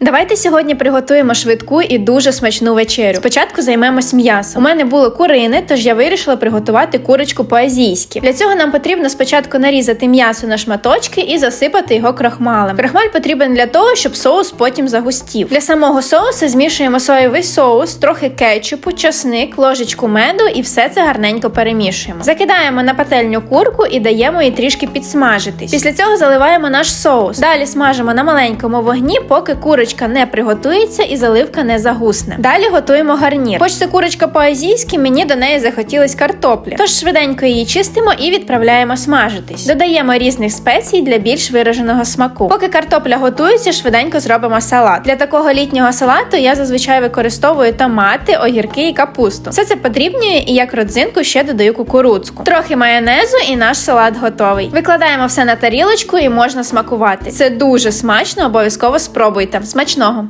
Давайте сьогодні приготуємо швидку і дуже смачну вечерю. Спочатку займемось м'ясом. У мене було курини, тож я вирішила приготувати курочку по-азійськи. Для цього нам потрібно спочатку нарізати м'ясо на шматочки і засипати його крахмалем. Крахмаль потрібен для того, щоб соус потім загустів. Для самого соусу змішуємо соєвий соус, трохи кетчупу, часник, ложечку меду і все це гарненько перемішуємо. Закидаємо на пательню курку і даємо їй трішки підсмажитись. Після цього заливаємо наш соус. Далі смажимо на маленькому вогні, поки курочка не приготується і заливка не загусне. Далі готуємо гарнір. Хоч це курочка по-азійськи, мені до неї захотілось картоплі. Тож швиденько її чистимо і відправляємо смажитись. Додаємо різних спецій для більш вираженого смаку. Поки картопля готується, швиденько зробимо салат. Для такого літнього салату я зазвичай використовую томати, огірки і капусту. Все це подрібнюю і як родзинку ще додаю кукурудзку. Трохи майонезу і наш салат готовий. Викладаємо все на тарілочку і можна смакувати. Це дуже смачно, обов'язково спробуйте. Смачного!